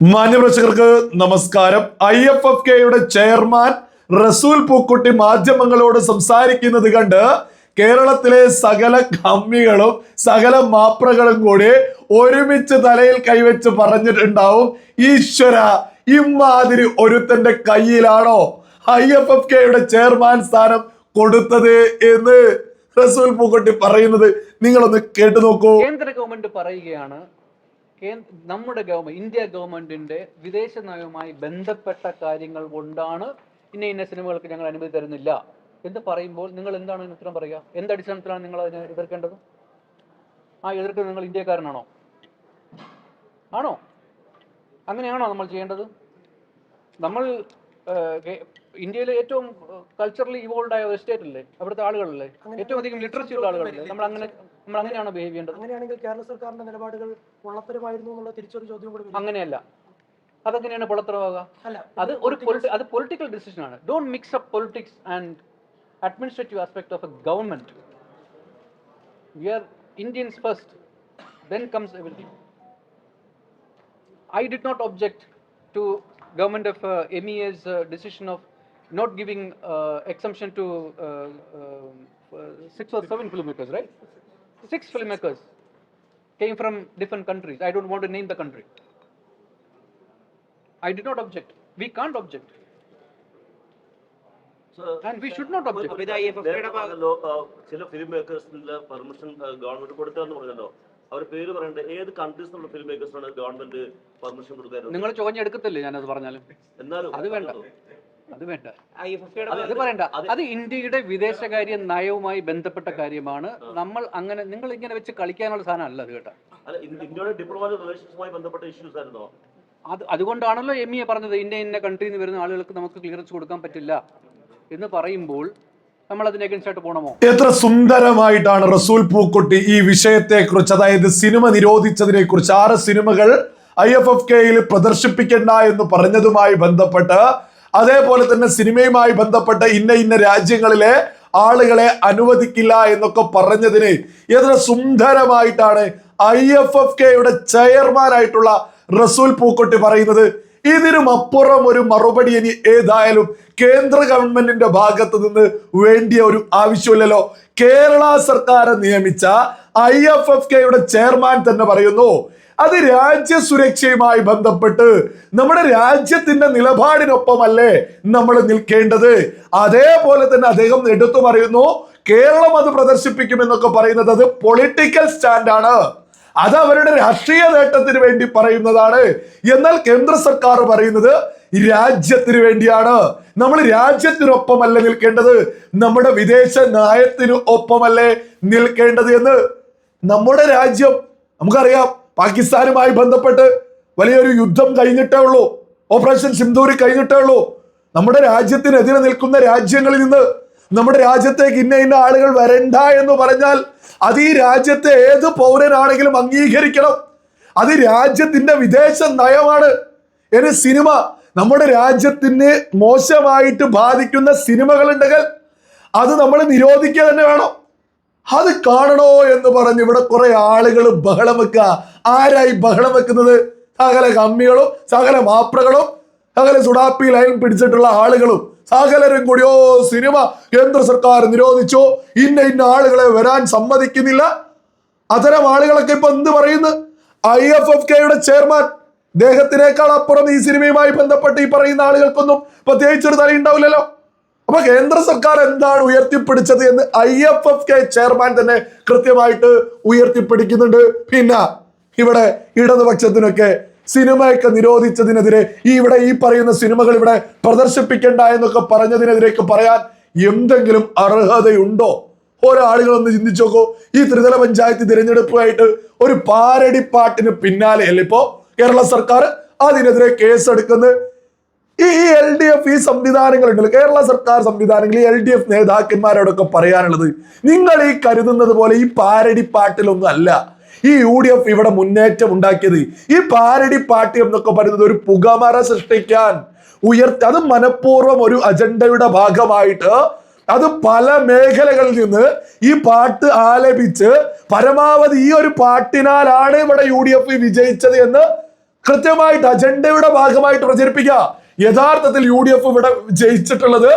മാന്യപ്രേക്ഷകർക്ക് നമസ്കാരം. I F F കെയുടെ chairman റസൂൽ പൂക്കുട്ടി മാധ്യമങ്ങളോട് സംസാരിക്കുന്നത് കണ്ട് കേരളത്തിലെ സകല കമ്മികളും സകല മാപ്രകളും കൂടി ഒരുമിച്ച് തലയിൽ കൈവച്ച് പറഞ്ഞിട്ടുണ്ടാവും ഈശ്വര ഇമാതിരി ഒരുത്തന്റെ കയ്യിലാണോ ഐ എഫ് എഫ് കെയുടെ ചെയർമാൻ സ്ഥാനം കൊടുത്തത് എന്ന്? റസൂൽ പൂക്കുട്ടി പറയുന്നത് നിങ്ങളൊന്ന് കേട്ടു നോക്കൂ. കേന്ദ്ര ഗവൺമെന്റ് പറയുകയാണ് നമ്മുടെ ഗവൺമെന്റ് ഇന്ത്യ ഗവൺമെന്റിന്റെ വിദേശ നയവുമായി ബന്ധപ്പെട്ട കാര്യങ്ങൾ കൊണ്ടാണ് ഇന്ന ഇന്ന സിനിമകൾക്ക് ഞങ്ങൾ അനുമതി തരുന്നില്ല എന്ന് പറയുമ്പോൾ നിങ്ങൾ എന്താണ് ഉത്തരം പറയുക? എന്ത് അടിസ്ഥാനത്തിലാണ് നിങ്ങൾ അതിനെ എതിർക്കേണ്ടത്? ആ എതിർക്കുന്നത് നിങ്ങൾ ഇന്ത്യക്കാരനാണോ? ആണോ? അങ്ങനെയാണോ നമ്മൾ ചെയ്യേണ്ടത്? നമ്മൾ ഇന്ത്യയിലെ ഏറ്റവും കൾച്ചറലി ഇവോൾവ് ആയ ഒരു സ്റ്റേറ്റ് അല്ലേ? അവിടുത്തെ ആളുകളല്ലേ? ഏറ്റവും അധികം ലിറ്ററസി ഉള്ള ആളുകളല്ലേ? നമ്മൾ അങ്ങനെ നമ്മൾ അങ്ങനെയാണോ ബിഹേവ് ചെയ്യേണ്ടത് അങ്ങനെയാണെങ്കിൽ കേരള സർക്കാരിന്റെ നിലപാടുകൾ പൊള്ളത്തരമായിരുന്നു എന്നുള്ള തിരിച്ചൊരു ചോദ്യം കൂടി. അങ്ങനെയല്ല അതെങ്ങനെയാണ് പൊളത്തരമാകുക അല്ല അത് ഒരു അത് പൊളിറ്റിക്കൽ ഡിസിഷൻ ആണ് don't mix up politics and administrative aspect of a government we are Indians first then comes everything. I did not object to government of uh, MEA's uh, decision of not giving uh, exemption to uh, seven uh, six or seven filmmakers, right? Six filmmakers came from different countries. I don't want to name the country. I did not object. We can't object. And we should not object. ചില film മേക്കേഴ്സിന്റെ permission government കൊടുത്തതെന്ന് പറഞ്ഞല്ലോ അവർ പേര് പറയണ്ടേ ഏത് countries നിന്നുള്ള film മേക്കേഴ്സിനാണ് government permission കൊടുക്കാറ് നിങ്ങൾ ചോദിച്ചെടുക്കത്തില്ലേ ഞാനത് പറഞ്ഞാലും എന്നാലും അത് വേണ്ട അത് വേണ്ട. അത് പറയണ്ട. അത് ഇന്ത്യയുടെ വിദേശകാര്യ നയവുമായി ബന്ധപ്പെട്ട കാര്യമാണ്. നമ്മൾ അങ്ങനെ നിങ്ങൾ ഇങ്ങനെ വെച്ച് കളിക്കാനുള്ള സാധനം അല്ല അത് കേട്ടോ. ഇന്ത്യയുടെ ഡിപ്ലോമാറ്റിക് റിലേഷൻസുമായി ബന്ധപ്പെട്ട ഇഷ്യൂസ് ആയിരുന്നോ? അത് അതുകൊണ്ടാണല്ലോ എം ഇ പറഞ്ഞത് ഇന്ത്യ ഇന്ന കൺട്രിയിൽ നിന്ന് വരുന്ന ആളുകൾക്ക് നമുക്ക് ക്ലിയറൻസ് കൊടുക്കാൻ പറ്റില്ല. എന്ന് പറയുമ്പോൾ നമ്മൾ പോകണമോ എത്ര സുന്ദരമായിട്ടാണ് റസൂൽ പൂക്കുട്ടി ഈ വിഷയത്തെ കുറിച്ച് അതായത് സിനിമ നിരോധിച്ചതിനെ കുറിച്ച് ആറ് സിനിമകൾ ഐ എഫ് എഫ് കെയിൽ പ്രദർശിപ്പിക്കണ്ട എന്ന് പറഞ്ഞതുമായി ബന്ധപ്പെട്ട് അതേപോലെ തന്നെ സിനിമയുമായി ബന്ധപ്പെട്ട ഇന്ന ഇന്ന രാജ്യങ്ങളിലെ ആളുകളെ അനുവദിക്കില്ല എന്നൊക്കെ പറഞ്ഞതിന് എത്ര സുന്ദരമായിട്ടാണ് ഐ എഫ് എഫ് കെയുടെ ചെയർമാനായിട്ടുള്ള റസൂൽ പൂക്കുട്ടി പറയുന്നത്. ഇതിനും അപ്പുറം ഒരു മറുപടി ഇനി ഏതായാലും കേന്ദ്ര ഗവൺമെന്റിന്റെ ഭാഗത്ത് നിന്ന് വേണ്ടിയ ഒരു ആവശ്യമില്ലല്ലോ. കേരള സർക്കാർ നിയമിച്ച ഐ എഫ് എഫ് കെയുടെ ചെയർമാൻ തന്നെ പറയുന്നു അത് രാജ്യ സുരക്ഷയുമായി ബന്ധപ്പെട്ട് നമ്മുടെ രാജ്യത്തിന്റെ നിലപാടിനൊപ്പമല്ലേ നമ്മൾ നിൽക്കേണ്ടത്. അതേപോലെ തന്നെ അദ്ദേഹം എടുത്തു പറയുന്നു കേരളം അത് പ്രദർശിപ്പിക്കുമെന്നൊക്കെ പറയുന്നത് അത് പൊളിറ്റിക്കൽ സ്റ്റാൻഡാണ് അത് അവരുടെ രാഷ്ട്രീയ നേട്ടത്തിന് വേണ്ടി പറയുന്നതാണ്. എന്നാൽ കേന്ദ്ര സർക്കാർ പറയുന്നത് രാജ്യത്തിന് വേണ്ടിയാണ്. നമ്മൾ രാജ്യത്തിനൊപ്പമല്ല നിൽക്കേണ്ടത് നമ്മുടെ വിദേശ നയത്തിനു ഒപ്പമല്ലേ നിൽക്കേണ്ടത് എന്ന്. നമ്മുടെ രാജ്യം നമുക്കറിയാം പാകിസ്ഥാനുമായി ബന്ധപ്പെട്ട് വലിയൊരു യുദ്ധം കഴിഞ്ഞിട്ടേ ഉള്ളൂ. ഓപ്പറേഷൻ സിന്ധൂരി കഴിഞ്ഞിട്ടേ ഉള്ളൂ. നമ്മുടെ രാജ്യത്തിനെതിരെ നിൽക്കുന്ന രാജ്യങ്ങളിൽ നിന്ന് നമ്മുടെ രാജ്യത്തേക്ക് ഇന്ന ഇന്ന ആളുകൾ വരണ്ട എന്ന് പറഞ്ഞാൽ അത് ഈ രാജ്യത്തെ ഏത് പൗരനാണെങ്കിലും അംഗീകരിക്കണം. അത് രാജ്യത്തിന്റെ വിദേശ നയമാണ്. ഇനി സിനിമ നമ്മുടെ രാജ്യത്തിന് മോശമായിട്ട് ബാധിക്കുന്ന സിനിമകൾ സിനിമകളുണ്ടെങ്കിൽ അത് നമ്മൾ നിരോധിക്കുക തന്നെ വേണം. അത് കാണണോ എന്ന് പറഞ്ഞ് ഇവിടെ കുറെ ആളുകൾ ബഹളം വെക്കുക. ആരായി ബഹളം വെക്കുന്നത്? സകല കമ്മികളും സകല മാപ്രകളും സകല സുഡാപ്പി ലൈൻ പിടിച്ചിട്ടുള്ള ആളുകളും. സകലരും കൂടിയോ സിനിമ കേന്ദ്ര സർക്കാർ നിരോധിച്ചോ. ഇന്ന ഇന്ന ആളുകളെ വരാൻ സമ്മതിക്കുന്നില്ല. അത്തരം ആളുകളൊക്കെ ഇപ്പൊ എന്ത് പറയുന്നു? ഐ എഫ് എഫ് കെയുടെ ചെയർമാൻ. ദേഹത്തിനേക്കാൾ അപ്പുറം ഈ സിനിമയുമായി ബന്ധപ്പെട്ട് ഈ പറയുന്ന ആളുകൾക്കൊന്നും പ്രത്യേകിച്ചൊരു തലയുണ്ടാവില്ലല്ലോ. അപ്പൊ കേന്ദ്ര സർക്കാർ എന്താണ് ഉയർത്തിപ്പിടിച്ചത് എന്ന് I F F K chairman തന്നെ കൃത്യമായിട്ട് ഉയർത്തിപ്പിടിക്കുന്നുണ്ട്. പിന്നെ ഇവിടെ ഇടതുപക്ഷത്തിനൊക്കെ സിനിമയൊക്കെ നിരോധിച്ചതിനെതിരെ ഈ ഇവിടെ ഈ പറയുന്ന സിനിമകൾ ഇവിടെ പ്രദർശിപ്പിക്കണ്ട എന്നൊക്കെ പറഞ്ഞതിനെതിരേക്ക് പറയാൻ എന്തെങ്കിലും അർഹതയുണ്ടോ? ഓരോ ആളുകളൊന്ന് ചിന്തിച്ചു നോക്കൂ. ഈ ത്രിതല പഞ്ചായത്ത് തിരഞ്ഞെടുപ്പുമായിട്ട് ഒരു പാരടി പാട്ടിന് പിന്നാലെ അല്ലെ ഇപ്പോ കേരള സർക്കാർ അതിനെതിരെ കേസെടുക്കുന്നത്? ഈ എൽ ഡി എഫ് ഈ സംവിധാനങ്ങളുണ്ടല്ലോ. കേരള സർക്കാർ സംവിധാനങ്ങൾ ഈ എൽ ഡി എഫ് നേതാക്കന്മാരോടൊക്കെ പറയാനുള്ളത്. നിങ്ങൾ ഈ കരുതുന്നത് പോലെ ഈ പാരടി പാട്ടിലൊന്നും അല്ല. ഈ യു ഡി എഫ് ഇവിടെ മുന്നേറ്റം ഉണ്ടാക്കിയത് ഈ പാരടി പാർട്ടി എന്നൊക്കെ പറയുന്നത് ഒരു പുകമറ സൃഷ്ടിക്കാൻ ഉയർത്തി അത് മനഃപൂർവം ഒരു അജണ്ടയുടെ ഭാഗമായിട്ട് അത് പല മേഖലകളിൽ നിന്ന് ഈ പാട്ട് ആലപിച്ച് പരമാവധി ഈ ഒരു പാട്ടിനാലാണ് ഇവിടെ യു ഡി എഫ് വിജയിച്ചത് എന്ന് കൃത്യമായിട്ട് അജണ്ടയുടെ ഭാഗമായിട്ട് പ്രചരിപ്പിക്കുക. യഥാർത്ഥത്തിൽ യു ഡി എഫ് ഇവിടെ ജയിച്ചിട്ടുള്ളത്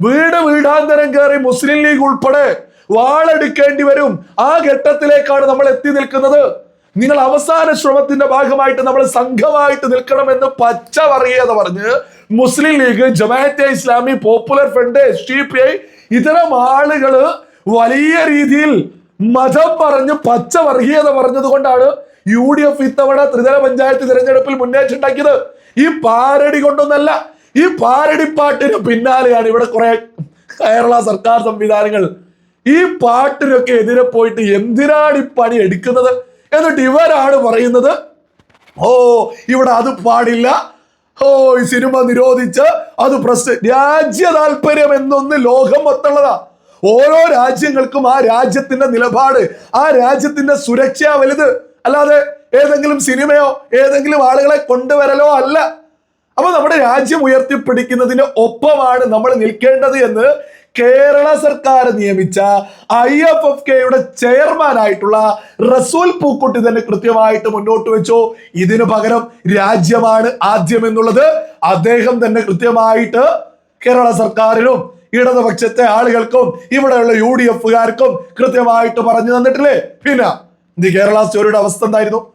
വീട് വീടാന്തരം കയറി മുസ്ലിം ലീഗ് ഉൾപ്പെടെ വാളെടുക്കേണ്ടി വരും. ആ ഘട്ടത്തിലേക്കാണ് നമ്മൾ എത്തി നിൽക്കുന്നത്. നിങ്ങൾ അവസാന ശ്രമത്തിന്റെ ഭാഗമായിട്ട് നമ്മൾ സംഘമായിട്ട് നിൽക്കണമെന്ന് പച്ച പറയുക പറഞ്ഞ് Muslim League Jamaat-e Islami Popular Front S D P I ഇത്തരം ആളുകൾ വലിയ രീതിയിൽ മതം പറഞ്ഞ് പച്ച വർഗീയത പറഞ്ഞത് കൊണ്ടാണ് യു ഡി എഫ് ഇത്തവണ ത്രിതല പഞ്ചായത്ത് തിരഞ്ഞെടുപ്പിൽ മുന്നേറ്റം ഉണ്ടാക്കിയത് ഈ പാരടി കൊണ്ടൊന്നല്ല ഈ പാരടി പാട്ടിന് പിന്നാലെയാണ് ഇവിടെ കുറെ കേരള സർക്കാർ സംവിധാനങ്ങൾ. ഈ പാട്ടിനൊക്കെ എതിരെ പോയിട്ട് എന്തിനാണ് ഈ പണി എടുക്കുന്നത് എന്നിട്ട് ഇവരാണ് പറയുന്നത് ഓ ഇവിടെ അത് പാടില്ല. ഓ ഈ സിനിമ നിരോധിച്ച് അത് പ്രസ് രാജ്യ താല്പര്യം എന്നൊന്ന് ലോകം മൊത്തമുള്ളതാ. ഓരോ രാജ്യങ്ങൾക്കും ആ രാജ്യത്തിന്റെ നിലപാട് ആ രാജ്യത്തിന്റെ സുരക്ഷ വലുത്. അല്ലാതെ ഏതെങ്കിലും സിനിമയോ ഏതെങ്കിലും ആളുകളെ കൊണ്ടുവരലോ അല്ല. അപ്പൊ നമ്മുടെ രാജ്യം ഉയർത്തിപ്പിടിക്കുന്നതിന് ഒപ്പമാണ് നമ്മൾ നിൽക്കേണ്ടത് എന്ന് കേരള സർക്കാർ നിയമിച്ച ഐ എഫ് എഫ് കെയുടെ ചെയർമാൻ ആയിട്ടുള്ള റസൂൽ പൂക്കുട്ടി തന്നെ കൃത്യമായിട്ട് മുന്നോട്ട് വെച്ചു. ഇതിനു പകരം രാജ്യമാണ് ആദ്യം എന്നുള്ളത് അദ്ദേഹം തന്നെ കൃത്യമായിട്ട് കേരള സർക്കാരിനും ഇടതുപക്ഷത്തെ ആളുകൾക്കും ഇവിടെയുള്ള യു ഡി എഫുകാർക്കും കൃത്യമായിട്ട് പറഞ്ഞു തന്നിട്ടില്ലേ? പിന്നെ ഇത് കേരള സ്റ്റോറിയുടെ അവസ്ഥ എന്തായിരുന്നു?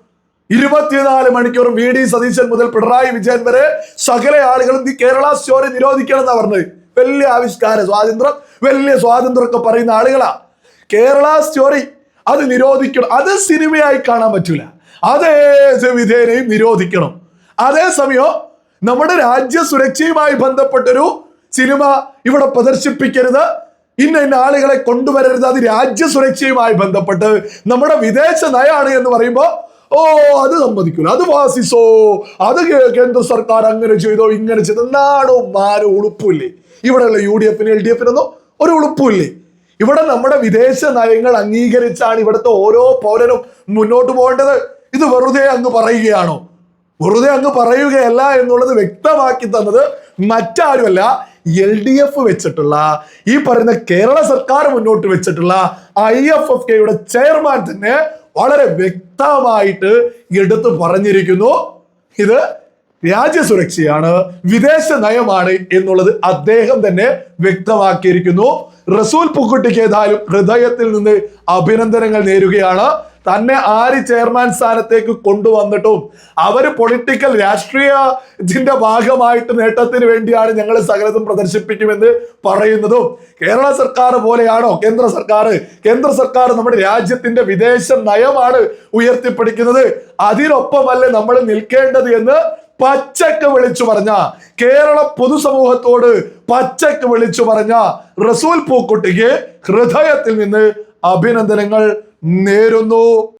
ഇരുപത്തിനാല് മണിക്കൂറും വി ഡി സതീശൻ മുതൽ പിണറായി വിജയൻ വരെ സകല ആളുകളും ദി കേരള സ്റ്റോറി നിരോധിക്കണം എന്നാ പറഞ്ഞത്. വലിയ ആവിഷ്കാര സ്വാതന്ത്ര്യം വലിയ സ്വാതന്ത്ര്യം ഒക്കെ പറയുന്ന ആളുകളാ. കേരള സ്റ്റോറി അത് നിരോധിക്കണം. അത് സിനിമയായി കാണാൻ പറ്റൂല. അതേ വിധേനയും നിരോധിക്കണം. അതേസമയം നമ്മുടെ രാജ്യ സുരക്ഷയുമായി ബന്ധപ്പെട്ടൊരു സിനിമ ഇവിടെ പ്രദർശിപ്പിക്കരുത്. ഇന്ന ഇന്ന ആളുകളെ കൊണ്ടുവരരുത്. അത് രാജ്യ സുരക്ഷയുമായി ബന്ധപ്പെട്ട് നമ്മുടെ വിദേശ നയാണ് എന്ന് പറയുമ്പോൾ ഓ അത് സമ്മതിക്കൂല. അത് വാസിസോ അത് കേന്ദ്ര സർക്കാർ അങ്ങനെ ചെയ്തോ ഇങ്ങനെ ചെയ്തോ. നാടോ മാരോ ഉളുപ്പില്ലേ? ഇവിടെയുള്ള യു ഡി എഫിന് എൽ ഡി എഫിനൊന്നും ഒരു ഉളുപ്പില്ലേ? ഇവിടെ നമ്മുടെ വിദേശ നയങ്ങൾ അംഗീകരിച്ചാണ് ഇവിടുത്തെ ഓരോ പൗരനും മുന്നോട്ട് പോകേണ്ടത്. ഇത് വെറുതെ അങ്ങ് പറയുകയാണോ? വെറുതെ അങ്ങ് പറയുകയല്ല എന്നുള്ളത് വ്യക്തമാക്കി തന്നത് മറ്റാരുമല്ല എൽ ഡി എഫ് വെച്ചിട്ടുള്ള ഈ പറയുന്ന കേരള സർക്കാർ മുന്നോട്ട് വെച്ചിട്ടുള്ള ഐ എഫ് എഫ് കെയുടെ ചെയർമാൻ തന്നെ വളരെ വ്യക്തമായിട്ട് എടുത്തു പറഞ്ഞിരിക്കുന്നു. ഇത് രാജ്യസുരക്ഷയാണ് വിദേശ നയമാണ് എന്നുള്ളത് അദ്ദേഹം തന്നെ വ്യക്തമാക്കിയിരിക്കുന്നു. റസൂൽ പുക്കുട്ടിക്ക് ഏതായാലും ഹൃദയത്തിൽ നിന്ന് അഭിനന്ദനങ്ങൾ നേരുകയാണ്. തന്നെ ആര് ചെയർമാൻ സ്ഥാനത്തേക്ക് കൊണ്ടുവന്നിട്ടും അവർ പൊളിറ്റിക്കൽ രാഷ്ട്രീയത്തിന്റെ ഭാഗമായിട്ട് നേട്ടത്തിന് വേണ്ടിയാണ് ഞങ്ങൾ സകലതും പ്രദർശിപ്പിക്കുമെന്ന് പറയുന്നതും. കേരള സർക്കാർ പോലെയാണോ? കേന്ദ്ര സർക്കാർ? കേന്ദ്ര സർക്കാർ നമ്മുടെ രാജ്യത്തിന്റെ വിദേശ നയമാണ് ഉയർത്തിപ്പിടിക്കുന്നത്. അതിനൊപ്പമല്ലേ നമ്മൾ നിൽക്കേണ്ടത് എന്ന് പച്ചക്ക് വിളിച്ചു പറഞ്ഞ കേരള പൊതുസമൂഹത്തോട് പച്ചക്ക് വിളിച്ചു പറഞ്ഞ റസൂൽ പൂക്കുട്ടിക്ക് ഹൃദയത്തിൽ നിന്ന് അഭിനന്ദനങ്ങൾ നേരുന്നു.